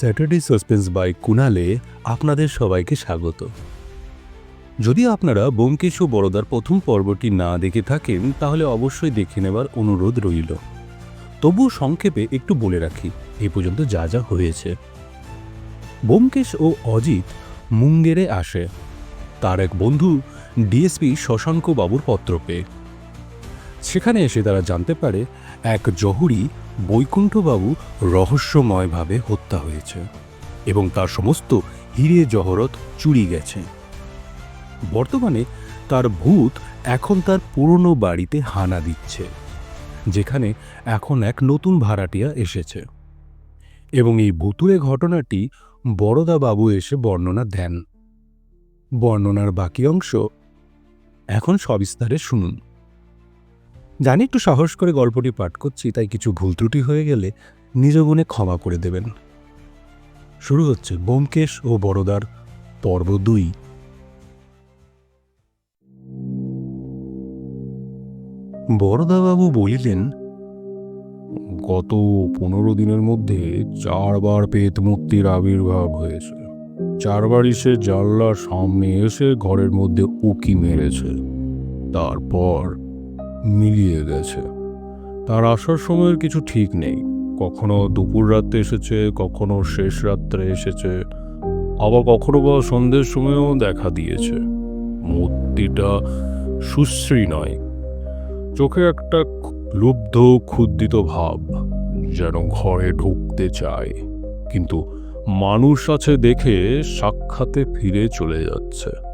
Saturday suspense by কুনালে আপনাদের সবাইকে স্বাগত। যদি আপনারা ব্যোমকেশ ও বড়দার প্রথম পর্বটি না দেখে থাকেন, তাহলে অবশ্যই দেখে নেবার অনুরোধ রইল। তবুও সংক্ষেপে একটু বলে রাখি এই পর্যন্ত যা যা হয়েছে। ব্যোমকেশ ও অজিত মুঙ্গেরে আসে। তার এক বন্ধু ডিএসপি শশাঙ্ক বাবুর পত্র পেয়ে। সেখানে এসে তারা জানতে পারে এক জহুরি বৈকুণ্ঠবাবু রহস্যময়ভাবে হত্যা হয়েছে এবং তার সমস্ত হিরে জহরত চুরি গেছে। বর্তমানে তার ভূত এখন তার পুরনো বাড়িতে হানা দিচ্ছে, যেখানে এখন এক নতুন ভাড়াটিয়া এসেছে। এবং এই ভুতুরে ঘটনাটি বড়দা বাবু এসে বর্ণনা দেন। বর্ণনার বাকি অংশ এখন সবিস্তারে শুনুন। জানি একটু সাহস করে গল্পটি পাঠ করছি, তাই কিছু ভুল ত্রুটি হয়ে গেলে নিজ গুণে ক্ষমা করে দেবেন। শুরু হচ্ছে ব্যোমকেশ ও বড়দার পর্ব দুই। বড়দাবাবু বলিলেন, গত পনেরো দিনের মধ্যে চারবার পেত মূর্তির আবির্ভাব হয়েছে। চারবারই সে জানলার সামনে এসে ঘরের মধ্যে উকি মেরেছে। তারপর মিলিয়ে গেছে। তার আসার সময়ের কিছু ঠিক নেই। কখনো দুপুর রাত্রে এসেছে, কখনো শেষ রাত্রে এসেছে। আবার কখনো বা সন্ধ্যের সময়ও দেখা দিয়েছে। মূর্তিটা সুশ্রী নয়। চোখে একটা লুব্ধ ক্ষুদ্রিত ভাব যেন ঘরে ঢুকতে চায়। কিন্তু মানুষ আছে দেখে সাক্ষাতে ফিরে চলে যাচ্ছে।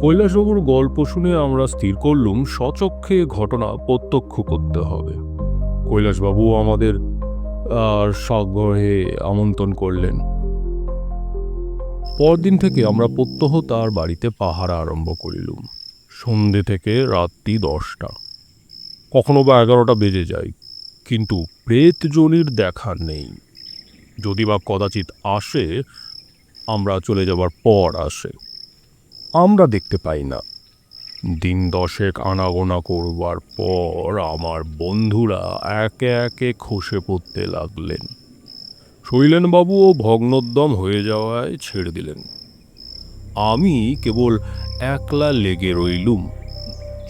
কৈলাসবাবুর গল্প শুনে আমরা স্থির করলুম সচক্ষে ঘটনা প্রত্যক্ষ করতে হবে। কৈলাসবাবু আমাদের আর সাগ্রহে আমন্ত্রণ করলেন। পরদিন থেকে আমরা প্রত্যহ তার বাড়িতে পাহারা আরম্ভ করিলুম। সন্ধে থেকে রাত্রি দশটা। কখনো বা এগারোটা বেজে যায়, কিন্তু প্রেতজনির দেখা নেই। যদি বা কদাচিৎ আসে, আমরা চলে যাবার পর আসে। আমরা দেখতে পাই না। দিন দশেক আনাগোনা করবার পর আমার বন্ধুরা একে একে খসে পড়তে লাগলেন। শৈলেনবাবুও ভগ্নোদ্যম হয়ে যাওয়ায় ছেড়ে দিলেন। আমি কেবল একলা লেগে রইলুম।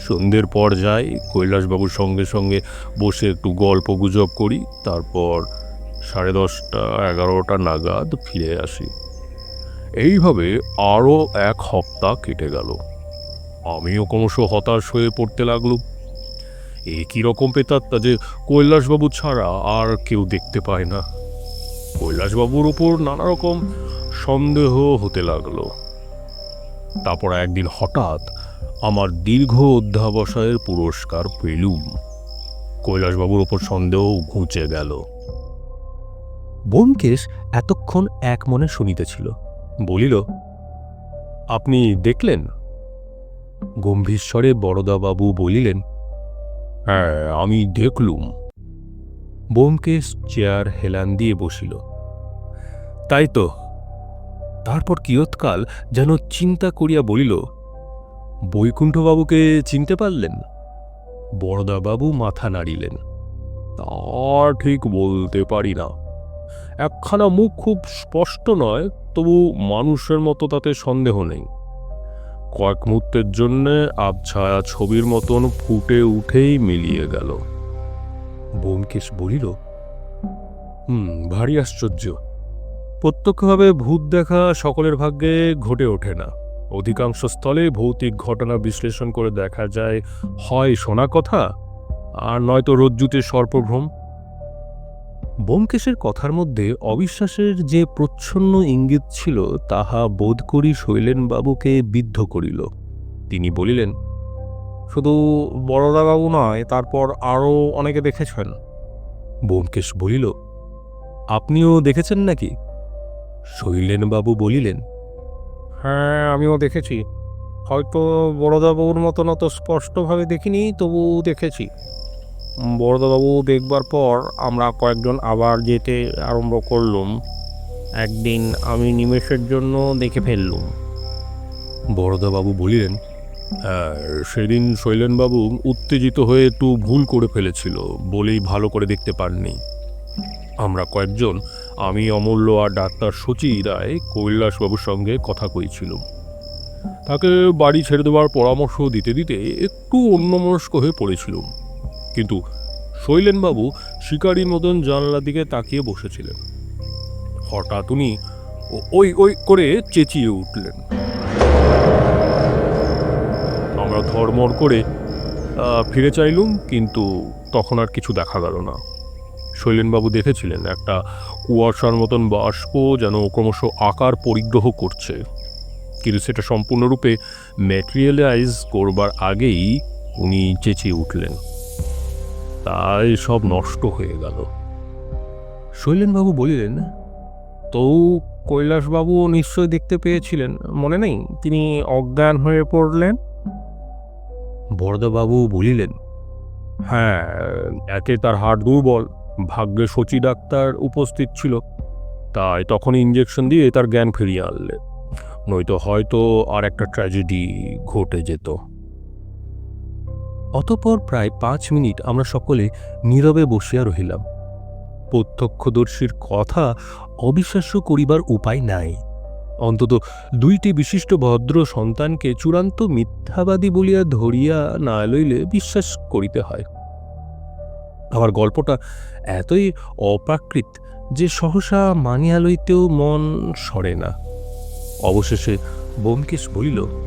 সন্ধ্যের পর যাই, কৈলাসবাবুর সঙ্গে সঙ্গে বসে একটু গল্প গুজব করি, তারপর সাড়ে দশটা, এগারোটা নাগাদ ফিরে আসি। এইভাবে আরও এক হপ্তাহ কেটে গেল। আমিও ক্রমশ হতাশ হয়ে পড়তে লাগলুম এ কীরকম পেতাত্তা যে কৈলাসবাবু ছাড়া আর কেউ দেখতে পায় না। কৈলাসবাবুর ওপর নানা রকম সন্দেহ হতে লাগল। তারপর একদিন হঠাৎ আমার দীর্ঘ অধ্যাবসায়ের পুরস্কার পেলুম। কৈলাসবাবুর ওপর সন্দেহ ঘুঁচে গেল। ব্যোমকেশ এতক্ষণ এক মনে শুনিতেছিল। বলিল, আপনি দেখলেন? গম্ভীর স্বরে বড়দাবাবু বলিলেন হ্যাঁ আমি দেখলুম। ব্যোমকেশ চেয়ার হেলান দিয়ে বসিল। তাই তো। তারপর কিয়ৎকাল যেন চিন্তা করিয়া বলিল, বৈকুণ্ঠবাবুকে চিনতে পারলেন? বড়দাবাবু মাথা নাড়িলেন। তা ঠিক বলতে পারি না। একখানা মুখ খুব স্পষ্ট নয় তবু মানুষের মতো তাতে সন্দেহ নেই। কয়েক মুহূর্তের জন্যে আবছায়া ছবির মতন ফুটে উঠেই মিলিয়ে গেল। বোমকেশ বলিল হুম ভারী আশ্চর্য। প্রত্যক্ষভাবে ভূত দেখা সকলের ভাগ্যে ঘটে ওঠে না। অধিকাংশ স্থলে ভৌতিক ঘটনা বিশ্লেষণ করে দেখা যায় হয় শোনা কথা আর নয়তো রজ্জুতে সর্পভ্রম। বোমকেশের কথার মধ্যে অবিশ্বাসের যে প্রচ্ছন্ন ইঙ্গিত ছিল, তাহা বোধ করি শৈলেনবাবুকে বিদ্ধ করিল। তিনি বলিলেন, শুধু বড়দাবাবু নয়, তারপর আরও অনেকে দেখেছেন। বোমকেশ বলিল, আপনিও দেখেছেন নাকি? শৈলেনবাবু বলিলেন হ্যাঁ আমিও দেখেছি। হয়তো বড়দাবাবুর মতন অত স্পষ্টভাবে দেখিনি তবু দেখেছি। বড়দাবাবু দেখবার পর আমরা কয়েকজন আবার যেতে আরম্ভ করলুম। একদিন আমি নিমেষের জন্য দেখে ফেললুম। বড়দাবাবু বলিলেন হ্যাঁ সেদিন শৈলেনবাবু উত্তেজিত হয়ে একটু ভুল করে ফেলেছিল বলেই ভালো করে দেখতে পাননি। আমরা কয়েকজন, আমি অমূল্য আর ডাক্তার সচি রায় কৈলাসবাবুর সঙ্গে কথা কইছিলাম। তাকে বাড়ি ছেড়ে দেওয়ার পরামর্শ দিতে দিতে একটু অন্যমনস্ক হয়ে পড়েছিলাম। কিন্তু শৈলেনবাবু শিকারীর মতন জানলার দিকে তাকিয়ে বসেছিলেন। হঠাৎ উনি ওই ওই করে চেঁচিয়ে উঠলেন। আমরা ধর্মর করে ফিরে চাইলুম, কিন্তু তখন আর কিছু দেখা গেল না। শৈলেনবাবু দেখেছিলেন একটা কুয়াশার মতন বাষ্প যেন ক্রমশ আকার পরিগ্রহ করছে। কিন্তু সেটা সম্পূর্ণরূপে ম্যাটেরিয়ালাইজ করবার আগেই উনি চেঁচিয়ে উঠলেন। তাই সব নষ্ট হয়ে গেল। শৈলেনবাবু বলিলেন তো কৈলাসবাবু নিশ্চয় দেখতে পেয়েছিলেন। মনে নেই তিনি অজ্ঞান হয়ে পড়লেন? বরদাবাবু বলিলেন হ্যাঁ একে তার হাড় দুর্বল, ভাগ্যে সচি ডাক্তার উপস্থিত ছিল। তাই তখন ইঞ্জেকশন দিয়ে তার জ্ঞান ফিরিয়ে আনলে নয়তো হয়তো আর একটা ট্র্যাজেডি ঘটে যেত। অতপর প্রায় পাঁচ মিনিট আমরা সকলে নীরবে বসিয়া রহিলাম। প্রত্যক্ষদর্শীর কথা অবিশ্বাস্য করিবার উপায় নাই। অন্তত দুইটি বিশিষ্ট ভদ্র সন্তানকে চূড়ান্ত মিথ্যাবাদী বলিয়া ধরিয়া না লইলে বিশ্বাস করিতে হয়। আমার গল্পটা এতই অপ্রাকৃত যে সহসা মানিয়া লইতেও মন সরে না। অবশেষে বোমকেশ বলিল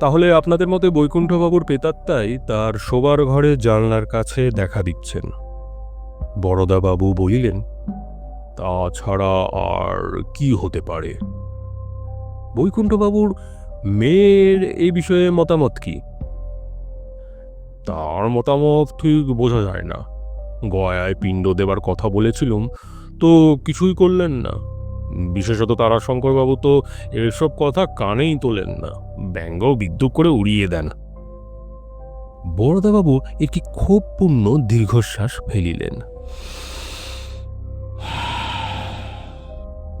তাহলে আপনাদের মতে বৈকুণ্ঠবাবুর পেতাত্তাই তার শোবার ঘরে জানলার কাছে দেখা দিচ্ছেন। বরদাবাবু বলিলেন, তাছাড়া আর কি হতে পারে? বৈকুণ্ঠবাবুর মেয়ের এই বিষয়ে মতামত কি? তার মতামত ঠিক বোঝা যায় না। গয়ায় পিণ্ড দেবার কথা বলেছিলুম, তো কিছুই করলেন না। বিশেষত তারাশঙ্করবাবু তো এসব কথা কানেই তোলেন না। ব্যঙ্গ বিদ্যুৎ করে উড়িয়ে দেন। বরদাবাবু একটি ক্ষোভপূর্ণ দীর্ঘশ্বাস ফেলিলেন।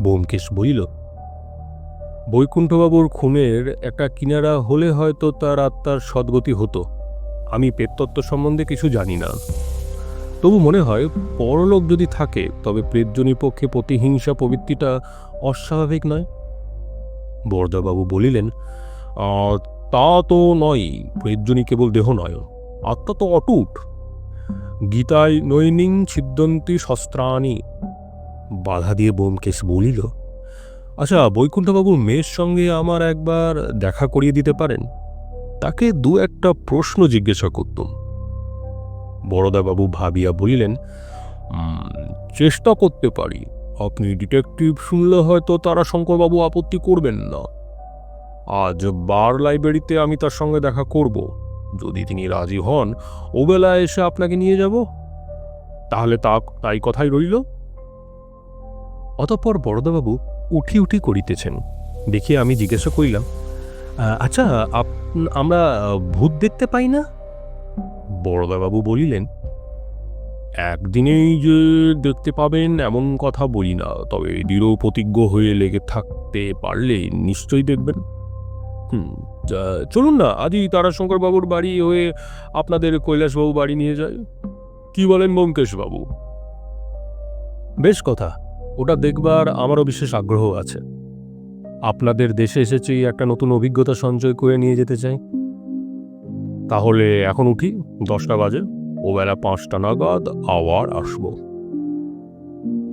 বোমকেশ বলিল বৈকুণ্ঠবাবুর খুনের একটা কিনারা হলে হয়তো তার আত্মার সদ্গতি হতো। আমি পেতত্ত্ব সম্বন্ধে কিছু জানি না। তবু মনে হয় পরলোক যদি থাকে তবে প্রেতজনীর পক্ষে প্রতিহিংসা প্রবৃত্তিটা অস্বাভাবিক নয়? বরদাবাবু বলিলেন "আহ, তা তো নয় প্রেতজনী কেবল দেহ নয়, আত্মা তো অটুট। গীতায় নৈনিং ছিদ্দন্তি শস্ত্রাণী। বাধা দিয়ে বোমকেশ বলিল আচ্ছা বৈকুণ্ঠবাবুর মেয়ের সঙ্গে আমার একবার দেখা করিয়ে দিতে পারেন? তাকে দু একটা প্রশ্ন জিজ্ঞাসা করতুম। বড়দাবাবু ভাবিয়া বলিলেন চেষ্টা করতে পারি। আপনি ডিটেকটিভ শুনলে হয়তো তারা শঙ্করবাবু আপত্তি করবেন না। আজ বার লাইব্রেরিতে আমি তার সঙ্গে দেখা করব। যদি তিনি রাজি হন ওবেলা এসে আপনাকে নিয়ে যাব। তাহলে তা তাই কথাই রইল। অতঃপর বড়দাবাবু উঠি উঠি করিতেছেন। দেখে আমি জিজ্ঞাসা করিলাম আচ্ছা আমরা ভূত দেখতে পাই না? বড়দাবাবু বলিলেন, একদিনেই যে দেখতে পাবেন এমন কথা বলি না, তবে দৃঢ় প্রতিজ্ঞ হয়ে লেগে থাকতে পারলে নিশ্চয়ই দেখবেন। হুম চলুন না আজই তারাশঙ্কর বাবুর বাড়ি হয়ে আপনাদের কৈলাসবাবু বাড়ি নিয়ে যায় কি বলেন ব্যোমকেশবাবু? বেশ কথা, ওটা দেখবার আমারও বিশেষ আগ্রহ আছে। আপনাদের দেশে এসেছি, একটা নতুন অভিজ্ঞতা সঞ্চয় করে নিয়ে যেতে চাই। তাহলে এখন উঠি, দশটা বাজে ও বেলা পাঁচটা নাগাদ আবার আসব।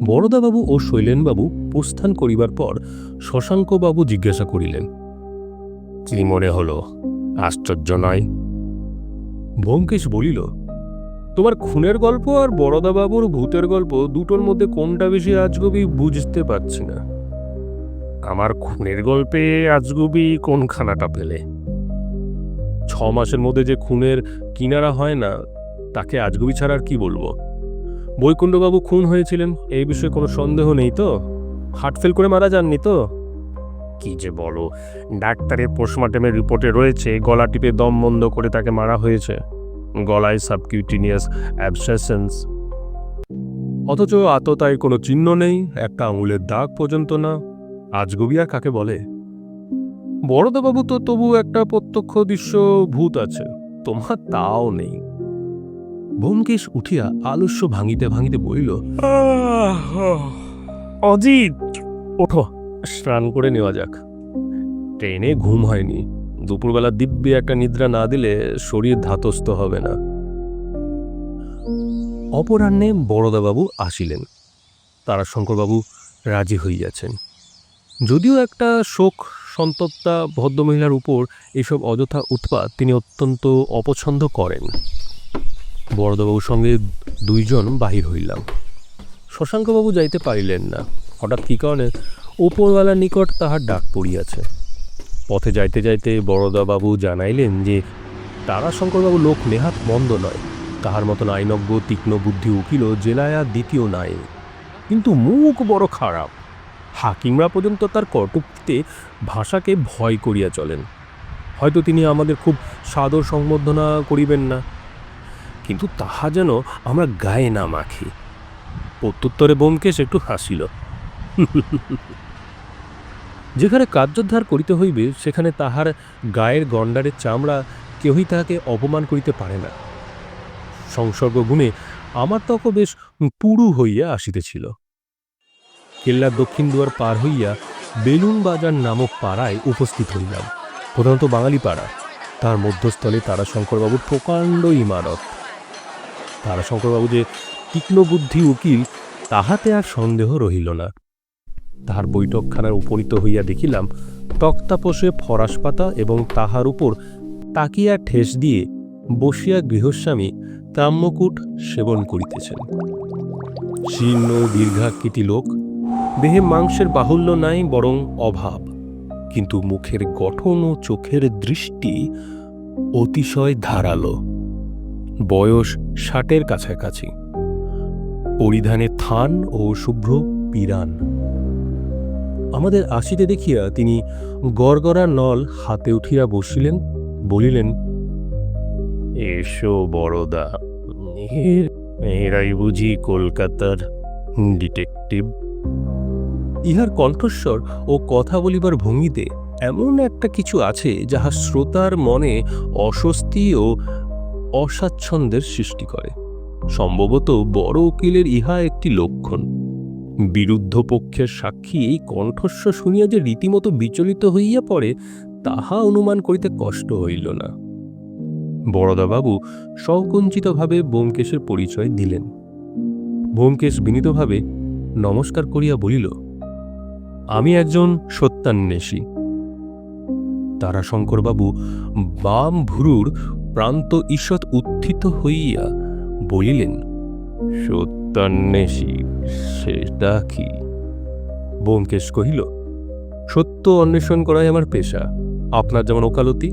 বরদাবাবু ও শৈলেনবাবু প্রস্থান করিবার পর শশাঙ্কবাবু জিজ্ঞাসা করিলেন কি মনে হলো আশ্চর্য নয়। ব্যোমকেশ বলিল তোমার খুনের গল্প আর বড়দাবাবুর ভূতের গল্প দুটোর মধ্যে কোনটা বেশি আজগবি বুঝতে পারছি না। আমার খুনের গল্পে আজগুবি কোনখানাটা পেলে? ছ মাসের মধ্যে যে খুনের কিনারা হয় না তাকে আজগুবি ছাড়া আর কি বলব? বৈকুণ্ঠবাবু খুন হয়েছিলেন এই বিষয়ে কোনো সন্দেহ নেই তো? হার্ট ফেল করে মারা যাননি তো? কি যে বলো? ডাক্তারের পোস্টমর্টমের রিপোর্টে রয়েছে, গলা টিপে দম বন্ধ করে তাকে মারা হয়েছে। গলায় সাবকিউটিনিয়াস অ্যাবসেসেন্স। অথচ আততায় কোনো চিহ্ন নেই, একটা আঙুলের দাগ পর্যন্ত না। আজগুবি আর কাকে বলে? বড়দাবাবু তো তবু একটা প্রত্যক্ষ দৃশ্য ভূত আছে, তোমার তাও নেই। ব্যোমকেশ উঠিয়া আলস্য ভাঙিতে ভাঙিতে বলিল অজিত, ওঠো। স্নান করে নেওয়া যাক। ট্রেনে ঘুম হয়নি। দুপুরবেলা দিব্যি একটা নিদ্রা না দিলে শরীর ধাতস্থ হবে না। অপরাহ্নে বড়দাবাবু আসিলেন। তারাশঙ্করবাবু রাজি হইয়াছেন। যদিও একটা শোক সন্তপ্তা ভদ্রমহিলার উপর এসব অযথা উৎপাত তিনি অত্যন্ত অপছন্দ করেন। বড়দাবাবুর সঙ্গে দুইজন বাহির হইলাম। শশাঙ্কবাবু যাইতে পারিলেন না। হঠাৎ কী কারণে উপরওয়ালার নিকট তাহার ডাক পড়িয়াছে। পথে যাইতে যাইতে বড়দাবাবু জানাইলেন যে, তারাশঙ্করবাবু লোক নেহাত মন্দ নয়। তাহার মতন আইনজ্ঞ, তীক্ষ্ণ বুদ্ধি উকিল জেলায় আর দ্বিতীয় নাই। কিন্তু মুখ বড় খারাপ। হাকিমরা পর্যন্ত তার কটুক্তিতে ভাষাকে ভয় করিয়া চলেন। হয়তো তিনি আমাদের খুব সাদর সম্বর্ধনা করিবেন না। কিন্তু তাহা যেন আমরা গায়ে না মাখি। প্রত্যুত্তরে বোমকেশ একটু হাসিল। যেখানে কার্যোদ্ধার করিতে হইবে, সেখানে তাহার গায়ের গণ্ডারের চামড়া কেহই তাহাকে অপমান করিতে পারে না। সংসর্গ গুণে আমার তক বেশ পুরু হইয়া আসিতেছিল। কেল্লার দক্ষিণ দুয়ার পার হইয়া বেলুন বাজার নামক পাড়ায় উপস্থিত হইলাম, প্রধানত বাঙালি পাড়া তার মধ্যস্থলে তারাশঙ্করবাবুর প্রকাণ্ড ইমারত। তারাশঙ্করবাবু যে তীক্ষ্ণ বুদ্ধি উকিল, তাহাতে আর সন্দেহ রহিল না। তাহার বৈঠকখানার উপনীত হইয়া দেখিলাম, তক্তাপোষে ফরাস পাতা এবং তাহার উপর তাকিয়া ঠেস দিয়ে বসিয়া গৃহস্বামী তাম্যকূট সেবন করিতেছেন। শীর্ণ দীর্ঘাকৃতি লোক, দেহে মাংসের বাহুল্য নাই বরং অভাব, কিন্তু মুখের গঠন ও চোখের দৃষ্টি অতিশয় ধারালো। বয়স ষাটের কাছাকাছি। পরিধানে থান ও শুভ্র পিরান। আমাদের আসিতে দেখিয়া তিনি গড়গড়া নল হাতে উঠিয়া বসিলেন বলিলেন এসো বড়দা এরাই বুঝি কলকাতার ডিটেকটিভ। ইহার কণ্ঠস্বর ও কথা বলিবার ভঙ্গিতে এমন একটা কিছু আছে যাহা শ্রোতার মনে অস্বস্তি ও অস্বাচ্ছন্দ্যের সৃষ্টি করে। সম্ভবত বড় উকিলের ইহা একটি লক্ষণ। বিরুদ্ধ পক্ষের সাক্ষী এই কণ্ঠস্বর শুনিয়া যে রীতিমতো বিচলিত হইয়া পড়ে, তাহা অনুমান করিতে কষ্ট হইল না। বড়দাবাবু সকুঞ্চিতভাবে বোমকেশের পরিচয় দিলেন। বোমকেশ বিনীতভাবে নমস্কার করিয়া বলিল, আমি একজন সত্যান্বেষী। তারাশঙ্করবাবু বাম ভুরুর প্রান্ত ঈষৎ উত্থিত হইয়া বলিলেন সত্যান্বেষী সেটা কি? বোমকেশ কহিল, সত্য অন্বেষণ করাই আমার পেশা। আপনার যেমন ওকালতি।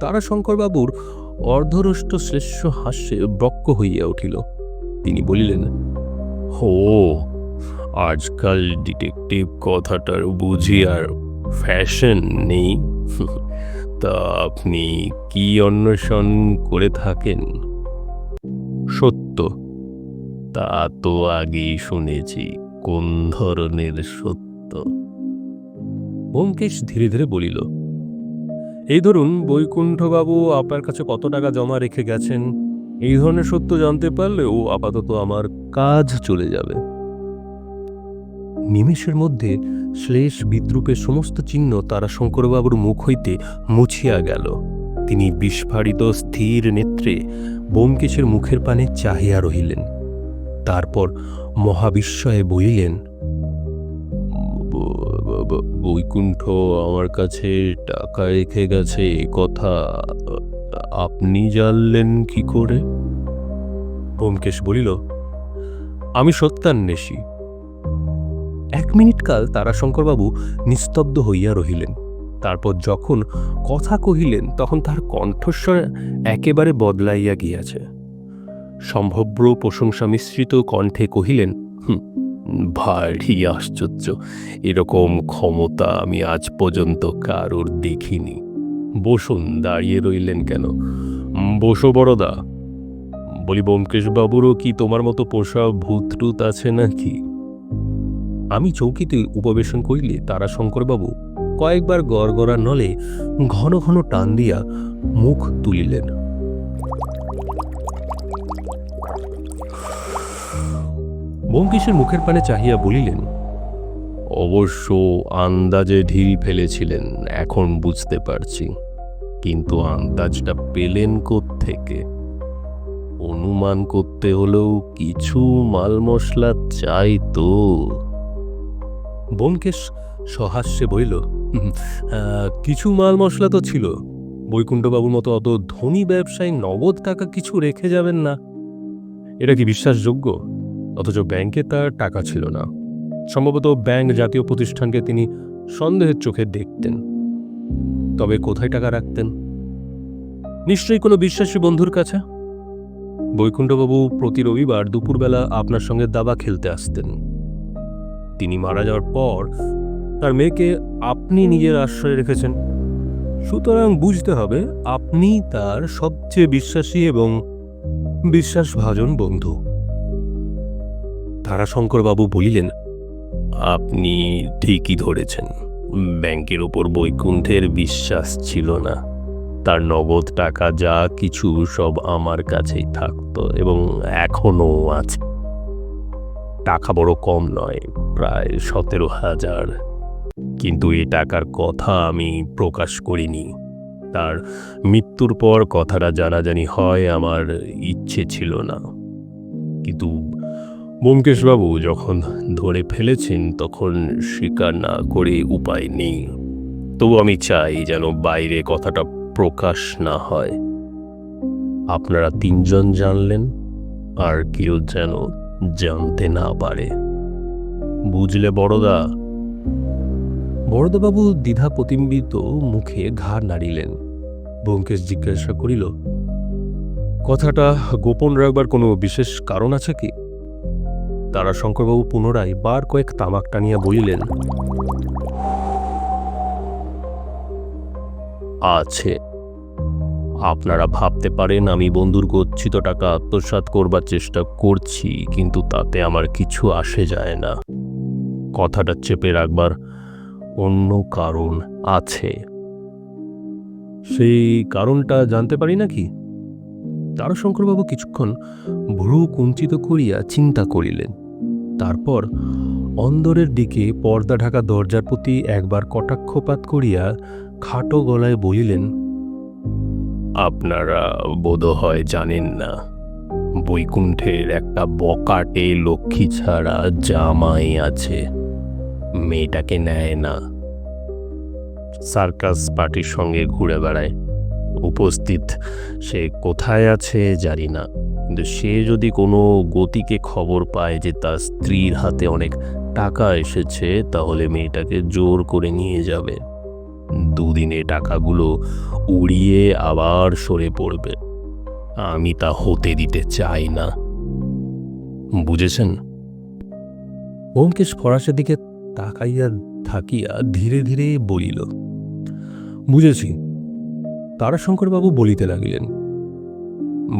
তারাশঙ্করবাবুর অর্ধরষ্ট শ্রেষ্ঠ হাস্যে বক্ক হইয়া উঠিল। তিনি বলিলেন, হো, আজকাল ডিটেকটিভ কথাটার বুঝি আর ফ্যাশন নেই। তা আপনি কি অন্বেষণ করে থাকেন? সত্য তা তো আগেই শুনেছি, কোন ধরনের সত্য? ব্যোমকেশ ধীরে ধীরে বলিল, এই ধরুন, বৈকুণ্ঠবাবু আপনার কাছে কত টাকা জমা রেখে গেছেন? এই ধরনের সত্য জানতে পারলেও আপাতত আমার কাজ চলে যাবে। নিমেষের মধ্যে শ্লেষ বিদ্রুপের সমস্ত চিহ্ন তারা শঙ্করবাবুর মুখ হইতে মুছিয়া গেল। তিনি বিস্ফারিত স্থির নেত্রে বোমকেশের মুখের পানে চাহিয়া রহিলেন। তারপর মহাবিস্ময়ে বলিলেন ব- ব- ব- বৈকুণ্ঠ আমার কাছে টাকা রেখে গেছে এ কথা আপনি জানলেন কি করে? ব্যোমকেশ বলিল আমি সত্যান্বেষী। এক মিনিট কাল তারাশঙ্করবাবু নিস্তব্ধ হইয়া রহিলেন। তারপর যখন কথা কহিলেন তখন তার কণ্ঠস্বর একেবারে বদলাইয়া গিয়াছে। সম্ভব্র প্রশংসা মিশ্রিত কণ্ঠে কহিলেন "হুঁ, ভারী আশ্চর্য। এরকম ক্ষমতা আমি আজ পর্যন্ত কারোর দেখিনি। বসুন দাঁড়িয়ে রইলেন কেন? "উম, বসো বড়দা বলি ব্যোমকেশবাবুরও কি তোমার মতো পোষা ভূত টুত আছে নাকি? আমি চৌকিতে উপবেশন করিলে তারা শঙ্করবাবু কয়েকবার গড়গড়া নলে ঘন ঘন টান দিয়া মুখ তুলিলেন। ব্যোমকেশের মুখের পানে চাহিয়া বলিলেন অবশ্য আন্দাজে ঢিল ফেলেছিলেন এখন বুঝতে পারছি। কিন্তু আন্দাজটা পেলেন থেকে অনুমান করতে হলেও কিছু মাল মশলা চাই তো। ব্যোমকেশ সহাস্যে বলিল "হুম, আহ, কিছু মাল মশলা তো ছিল। বৈকুণ্ঠবাবুর মতো অত ধনী ব্যবসায়ী নগদ টাকা কিছু রেখে যাবেন না। এটা কি বিশ্বাসযোগ্য? অথচ ব্যাংকে তার টাকা ছিল না। সম্ভবত ব্যাংক জাতীয় প্রতিষ্ঠানকে তিনি সন্দেহের চোখে দেখতেন। তবে কোথায় টাকা রাখতেন? নিশ্চয়ই কোনো বিশ্বাসী বন্ধুর কাছে? বৈকুণ্ঠবাবু প্রতি রবিবার দুপুরবেলা আপনার সঙ্গে দাবা খেলতে আসতেন। তিনি মারা যাওয়ার পর তার মেয়েকে আপনি নিজের আশ্রয়ে রেখেছেন। সুতরাং বুঝতে হবে, আপনি তার সবচেয়ে বিশ্বাসী এবং বিশ্বাসভাজন বন্ধু। তারাশঙ্করবাবু বলিলেন, আপনি ঠিকই ধরেছেন। ব্যাংকের ওপর বৈকুণ্ঠের বিশ্বাস ছিল না। তার নগদ টাকা যা কিছু সব আমার কাছেই থাকতো এবং এখনও আছে। টাকা বড় কম নয়, প্রায় সতেরো হাজার। কিন্তু এই টাকার কথা আমি প্রকাশ করিনি। তার মৃত্যুর পর কথাটা জানাজানি হয় আমার ইচ্ছে ছিল না। কিন্তু ব্যোমকেশবাবু যখন ধরে ফেলেছেন, তখন স্বীকার না করে উপায় নেই। তবু আমি চাই যেন বাইরে কথাটা প্রকাশ না হয়। আপনারা তিনজন জানলেন, আর কেউ যেন জানতে না পারে। বুঝলে বড়দা? বরদাবাবু দ্বিধা প্রতিম্বিত মুখে ঘাড় নাড়িলেন। ব্যোমকেশ জিজ্ঞাসা করিল, কথাটা গোপন রাখবার কোনো বিশেষ কারণ আছে কি? তারা শঙ্করবাবু পুনরায় বার কয়েক তামাক টানিয়া বলিলেন, আছে। আপনারা ভাবতে পারেন আমি বন্ধুর গচ্ছিত টাকা আত্মসাৎ করবার চেষ্টা করছি, কিন্তু তাতে আমার কিছু আসে যায় না। কথাটা চেপে রাখবার অন্য কারণ আছে। সেই কারণটা জানতে পারি নাকি? তারাশঙ্করবাবু কিছুক্ষণ ভ্রু কুঞ্চিত করিয়া চিন্তা করিলেন। তারপর অন্দরের দিকে পর্দা ঢাকা দরজার প্রতি একবার কটাক্ষপাত করিয়া খাটো গলায় বলিলেন, আপনারা বোধহয় জানেন না, বৈকুণ্ঠের একটা বকাটে লক্ষ্মী ছাড়া জামাই আছে, মেয়েটাকে নেয় না। সার্কাস পার্টির সঙ্গে ঘুরে বেড়ায়, উপস্থিত সে কোথায় আছে জানি না। কিন্তু সে যদি কোনো গতিকে খবর পায় যে তার স্ত্রীর হাতে অনেক টাকা এসেছে, তাহলে মেয়েটাকে জোর করে নিয়ে যাবে। দুদিনে টাকাগুলো উড়িয়ে আবার সরে পড়বে। আমি তা হতে দিতে চাই না। বুঝেছেন? ব্যোমকেশ ফরাসের দিকে তাকাইয়া থাকিয়া ধীরে ধীরে বলিল, বুঝেছি। তারাশঙ্করবাবু বলিতে লাগিলেন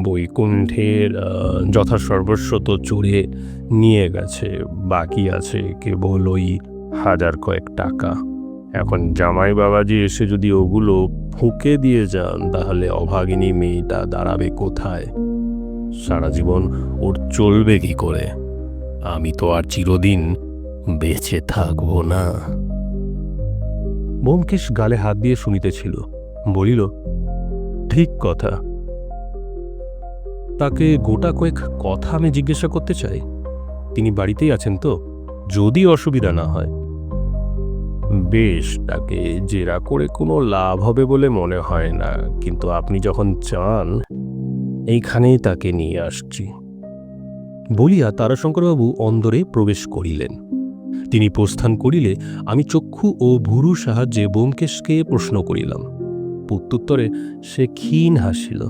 বৈকুণ্ঠের যথাসর্বস্ব তো চড়ে নিয়ে গেছে। বাকি আছে কেবল ওই হাজার কয়েক টাকা। এখন জামাই বাবাজি এসে যদি ওগুলো ফুঁকে দিয়ে যান, তাহলে অভাগিনী মেয়েটা দাঁড়াবে কোথায়? সারা জীবন ওর চলবে কি করে? আমি তো আর চিরদিন বেঁচে থাকব না। ব্যোমকেশ গালে হাত দিয়ে শুনিতেছিল। বলিল, ঠিক কথা। তাকে গোটা কয়েক কথা আমি জিজ্ঞাসা করতে চাই। তিনি বাড়িতেই আছেন তো? যদি অসুবিধা না হয়। বেশ, তাকে জেরা করে কোনো লাভ হবে বলে মনে হয় না। কিন্তু আপনি যখন চান, এইখানেই তাকে নিয়ে আসছি। বলিয়া তারাশঙ্করবাবু অন্দরে প্রবেশ করিলেন। তিনি প্রস্থান করিলে আমি চক্ষু ও ভুরু সাহায্যে ব্যোমকেশকে প্রশ্ন করিলাম। প্রত্যুত্তরে সে ক্ষীণ হাসিল।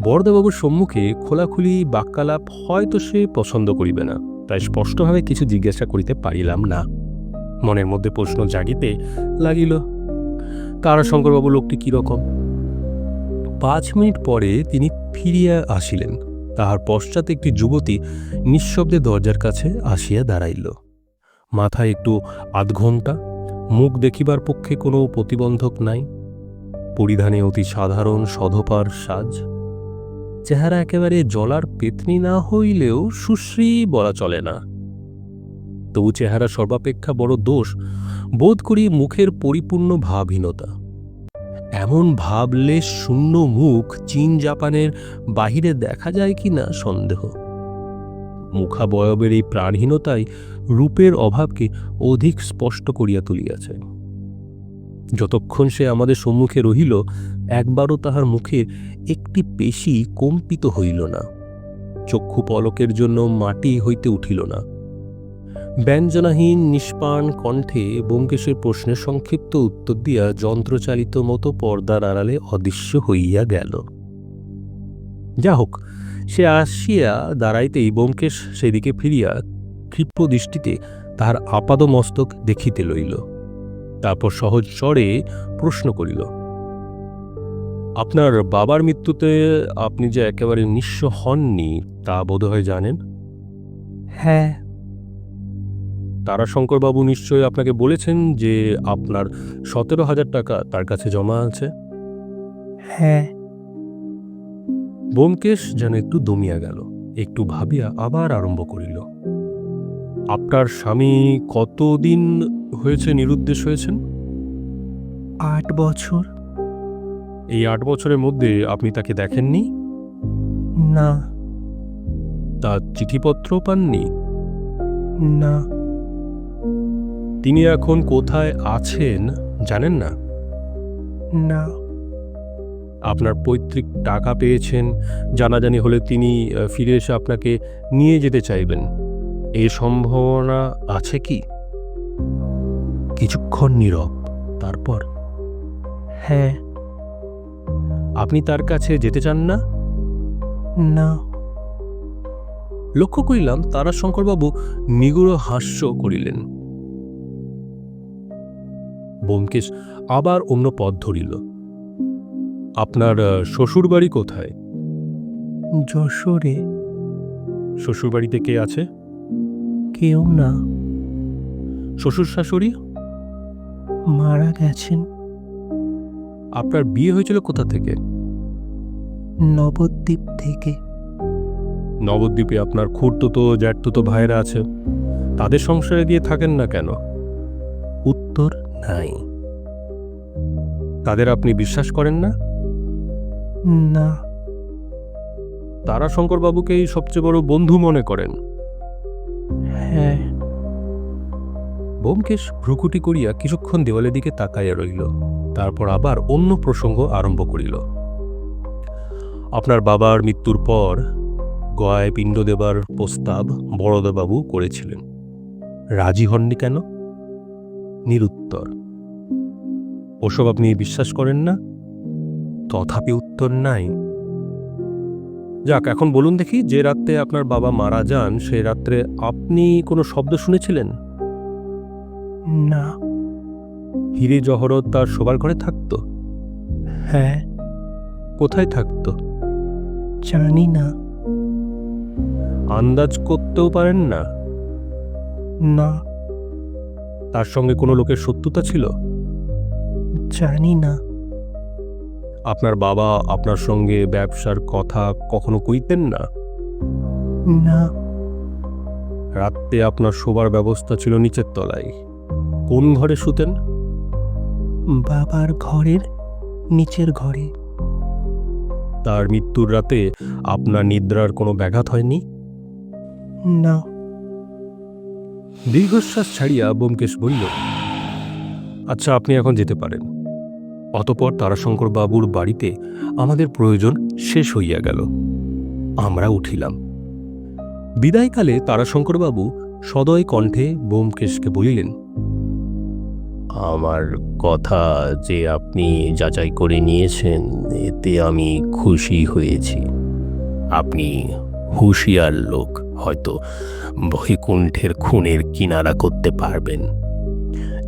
বরদাবাবুর সম্মুখে খোলাখুলি বাক্যালাপ হয়তো সে পছন্দ করিবে না। তাই স্পষ্টভাবে কিছু জিজ্ঞাসা করিতে পারিলাম না। মনের মধ্যে প্রশ্ন জাগিতে লাগিল তারাশঙ্করবাবু লোকটি কীরকম পাঁচ মিনিট পরে তিনি ফিরিয়া আসিলেন। তাহার পশ্চাতে একটি যুবতী নিঃশব্দে দরজার কাছে আসিয়া দাঁড়াইল। মাথায় একটু আধ ঘণ্টা মুখ দেখিবার পক্ষে কোনো প্রতিবন্ধক নাই। পরিধানে অতি সাধারণ সধপার সাজ। চেহারা একেবারে জলার পেতনি না হইলেও সুশ্রী বলা চলে না। তবু চেহারা সর্বাপেক্ষা বড় দোষ বোধ করি মুখের পরিপূর্ণ ভাবহীনতা। এমন ভাবলে শূন্য মুখ চীন জাপানের বাহিরে দেখা যায় কি না সন্দেহ। মুখাবয়বের এই প্রাণহীনতাই রূপের অভাবকে অধিক স্পষ্ট করিয়া তুলিয়াছে। যতক্ষণ সে আমাদের সম্মুখে রহিল, একবারও তাহার মুখে একটি পেশি কম্পিত হইল না। চক্ষু পলকের জন্য মাটি হইতে উঠিল না। ব্যঞ্জনাহীন, নিষ্পাণ কণ্ঠে ব্যোমকেশের প্রশ্নের সংক্ষিপ্ত উত্তর দিয়া যন্ত্রচালিত মতো পর্দার আড়ালে অদৃশ্য হইয়া গেল। যা হোক, সে আসিয়া দাঁড়াইতেই ব্যোমকেশ সেদিকে ফিরিয়া ক্ষিপ্র দৃষ্টিতে তাহার আপাদ মস্তক দেখিতে লইল। তারপর সহজ স্বরে প্রশ্ন করিল আপনার বাবার মৃত্যুতে আপনি যে একেবারে নিঃস্ব হননি তা বোধহয় জানেন? হ্যাঁ। তারাশঙ্করবাবু নিশ্চয়ই আপনাকে বলেছেন যে আপনার সতেরো হাজার টাকা তার কাছে জমা আছে? হ্যাঁ। ব্যোমকেশ যেন একটু দমিয়া গেল একটু ভাবিয়া আবার আরম্ভ করিল আপনার স্বামী কতদিন হয়েছে নিরুদ্দেশ হয়েছেন? আট বছর। এই আট বছরের মধ্যে আপনি তাকে দেখেননি? না। তার চিঠিপত্র পাননি? না। তিনি এখন কোথায় আছেন জানেন না? না। আপনার পৈতৃক টাকা পেয়েছেন জানাজানি হলে তিনি ফিরে এসে আপনাকে নিয়ে যেতে চাইবেন। এই সম্ভাবনা আছে কি? কিছুক্ষণ নীরব। তারপর হ্যাঁ। আপনি তার কাছে যেতে চান না? না। লক্ষ্য করিলাম তারাশঙ্করবাবু নিগুড় হাস্য করিলেন। ব্যোমকেশ আবার অন্য পথ ধরিল। আপনার আহ, শ্বশুরবাড়ি কোথায়? যশোরে। শ্বশুরবাড়িতে কে আছে? কেউ না। শ্বশুর শাশুড়ি মারা গেছেন। আপনার বিয়ে হয়েছিল কোথা থেকে? নবদ্বীপ থেকে। নবদ্বীপে আপনার খুঁড়তুতো জ্যাঠতুতো ভাইয়েরা আছে। তাদের সংসারে গিয়ে থাকেন না কেন? উত্তর নাই। তাদের আপনি বিশ্বাস করেন না? না। তারা শঙ্করবাবুকেই সবচেয়ে বড় বন্ধু মনে করেন। হ্যাঁ। ব্যোমকেশ ভ্রুকুটি করিয়া কিছুক্ষণ দেওয়ালের দিকে তাকাইয়া রইল তারপর আবার অন্য প্রসঙ্গ আরম্ভ করিল। আপনার বাবার মৃত্যুর পর গয়ায় পিণ্ড দেবার প্রস্তাব বড়দেবাবু করেছিলেন। রাজি হননি কেন? নিরুত্তর। ওসব আপনি বিশ্বাস করেন না? তথাপি উত্তর নাই। যাক, এখন বলুন দেখি, যে রাত্রে আপনার বাবা মারা যান সেই রাত্রে আপনি কোনো শব্দ শুনেছিলেন? না। হিরে জহরত তার শোবার ঘরে থাকতো? হ্যাঁ। কোথায় থাকতো? জানি না। আন্দাজ করতেও পারেন না? না। তার সঙ্গে কোনো লোকের শত্রুতা ছিল? জানি না। আপনার বাবা আপনার সঙ্গে ব্যবসার কথা কখনো কইতেন না? না। রাত্রে আপনার শোবার ব্যবস্থা ছিল নিচের তলায়। কোন ঘরে শুতেন? বাবার ঘরের নিচের ঘরে। তার মৃত্যুর রাতে আপনার নিদ্রার কোনো ব্যাঘাত হয়নি? না। দীর্ঘশ্বাস ছাড়িয়া ব্যোমকেশ বলল আচ্ছা আপনি এখন যেতে পারেন। অতপর তারাশঙ্কর বাবুর বাড়িতে আমাদের প্রয়োজন শেষ হইয়া গেল। আমরা উঠিলাম। বিদায়কালে তারাশঙ্করবাবু সদয় কণ্ঠে ব্যোমকেশকে বলিলেন আমার কথা যে আপনি যাচাই করে নিয়েছেন, এতে আমি খুশি হয়েছি। আপনি হুঁশিয়ার লোক, হয়তো বৈকুণ্ঠের খুনের কিনারা করতে পারবেন।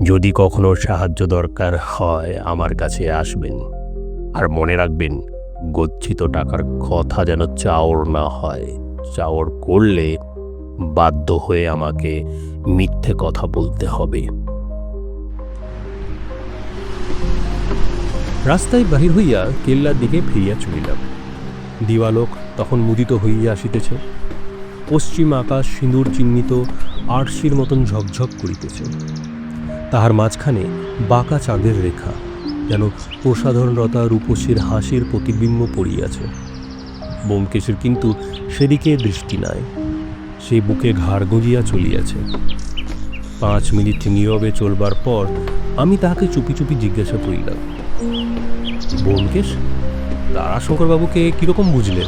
যদি কখনো সাহায্য দরকার হয়, আমার কাছে আসবেন। আর মনে রাখবেন, গচ্ছিত টাকার কথা যেন চাওর না হয়। চাওর করলে বাধ্য হয়ে আমাকে মিথ্যে কথা বলতে হবে। রাস্তায় বাহির হইয়া কেল্লার দিকে ফিরিয়া চলিলাম। দিবালোক তখন মুদিত হইয়া আসিতেছে। পশ্চিম আকাশ সিঁদুর চিহ্নিত আরশির মতন ঝকঝক করিতেছে। তাহার মাঝখানে বাঁকা চাঁদের রেখা, যেন প্রসাধনরতা রূপসীর হাসির প্রতিবিম্ব পড়িয়াছে। বোমকেশের কিন্তু সেদিকে দৃষ্টি নাই। সে বুকে ঘাড় গজিয়া চলিয়াছে। পাঁচ মিনিট নীরবে চলবার পর আমি তাহাকে চুপি চুপি জিজ্ঞাসা করিলাম বোমকেশ তারাশঙ্করবাবুকে কীরকম বুঝলেন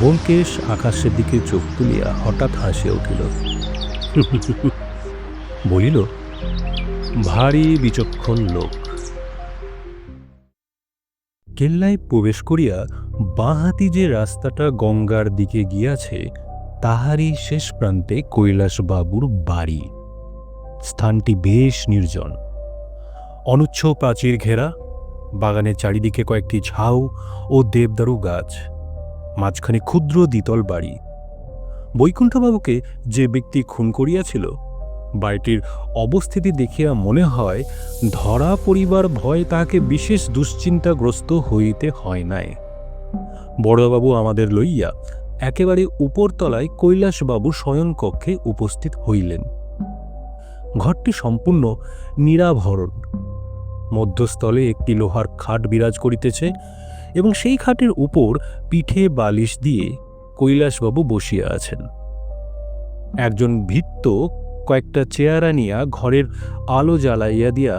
বোমকেশ আকাশের দিকে চোখ তুলিয়া হঠাৎ হাসিয়া উঠিল। বলিল ভারী বিচক্ষণ লোক। কেল্লায় প্রবেশ করিয়া বাঁহাতি যে রাস্তাটা গঙ্গার দিকে গিয়াছে তাহারই শেষ প্রান্তে কৈলাসবাবুর বাড়ি। স্থানটি বেশ নির্জন। অনুচ্ছ প্রাচীর ঘেরা, বাগানের চারিদিকে কয়েকটি ঝাউ ও দেবদারু গাছ, মাঝখানে ক্ষুদ্র দ্বিতল বাড়ি। বৈকুণ্ঠবাবুকে যে ব্যক্তি খুন করিয়াছিল, বাড়িটির অবস্থিতি দেখিয়া মনে হয় ধরা পরিবার ভয় তাহাকে বিশেষ দুশ্চিন্তাগ্রস্ত হইতে হয় নাই। বড়বাবু আমাদের লইয়া একেবারে উপরতলায় কৈলাসবাবু শয়নকক্ষে উপস্থিত হইলেন। ঘরটি সম্পূর্ণ নিরাভরণ। মধ্যস্থলে একটি লোহার খাট বিরাজ করিতেছে এবং সেই খাটের উপর পিঠে বালিশ দিয়ে কৈলাসবাবু বসিয়া আছেন। একজন ভিত্ত কয়েকটা চেয়ার আনিয়া ঘরের আলো জ্বালাইয়া দিয়া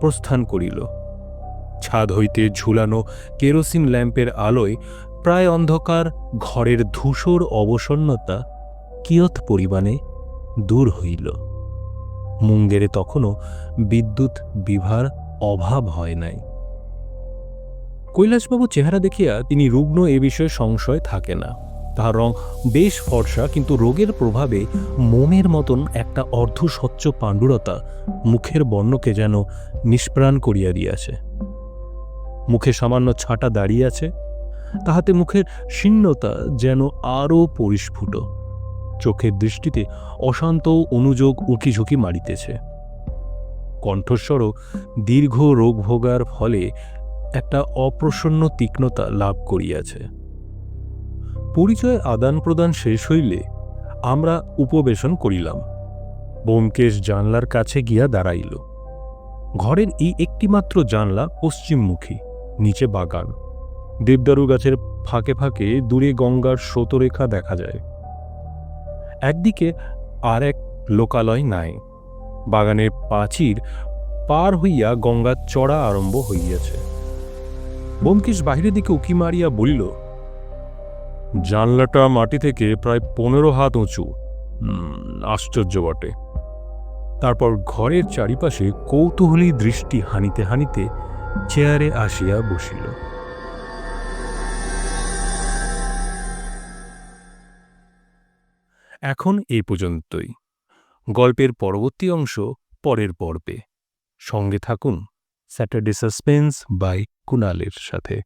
প্রস্থান করিল। ছাদ হইতে ঝুলানো কেরোসিন ল্যাম্পের আলোয় প্রায় অন্ধকার ঘরের ধূসর অবসন্নতা কিয়ৎ পরিমাণে দূর হইল। মুঙ্গেরে তখনও বিদ্যুৎ বিভার অভাব হয় নাই। কৈলাসবাবু চেহারা দেখিয়া তিনি রুগ্ন এ বিষয়ে সংশয় থাকে না। তাহার রং বেশ ফর্সা, কিন্তু রোগের প্রভাবে মোমের মতন একটা অর্ধস্বচ্ছ পাণ্ডুরতা মুখের বর্ণকে যেন নিষ্প্রাণ করিয়া দিয়াছে। মুখে সামান্য ছাটা দাঁড়িয়ে আছে, তাহাতে মুখের শীর্ণতা যেন আরও পরিস্ফুট। চোখের দৃষ্টিতে অশান্ত অনুযোগ উঁকিঝুঁকি মারিতেছে। কণ্ঠস্বরও দীর্ঘ রোগ ভোগার ফলে একটা অপ্রসন্ন তীক্ষ্ণতা লাভ করিয়াছে। পরিচয় আদান প্রদান শেষ হইলে আমরা উপবেশন করিলাম। বোমকেশ জানলার কাছে গিয়া দাঁড়াইল। ঘরের এই একটিমাত্র জানলা পশ্চিমমুখী, নিচে বাগান। দেবদারু গাছের ফাঁকে ফাঁকে দূরে গঙ্গার স্রোতরেখা দেখা যায়। একদিকে আর এক লোকালয় নাই। বাগানের প্রাচীর পার হইয়া গঙ্গার চড়া আরম্ভ হইয়াছে। বোমকেশ বাহিরের দিকে উকি মারিয়া বলিল, জানলাটা মাটি থেকে প্রায় পনেরো হাত উঁচু। আশ্চর্য বটে। তারপর ঘরের চারিপাশে কৌতূহলী দৃষ্টি হানিতে হানিতে চেয়ারে আসিয়া বসিল। এখন এই পর্যন্তই। গল্পের পরবর্তী অংশ পরের পর্বে। সঙ্গে থাকুন স্যাটারডে সাসপেন্স বাই কুনালের সাথে।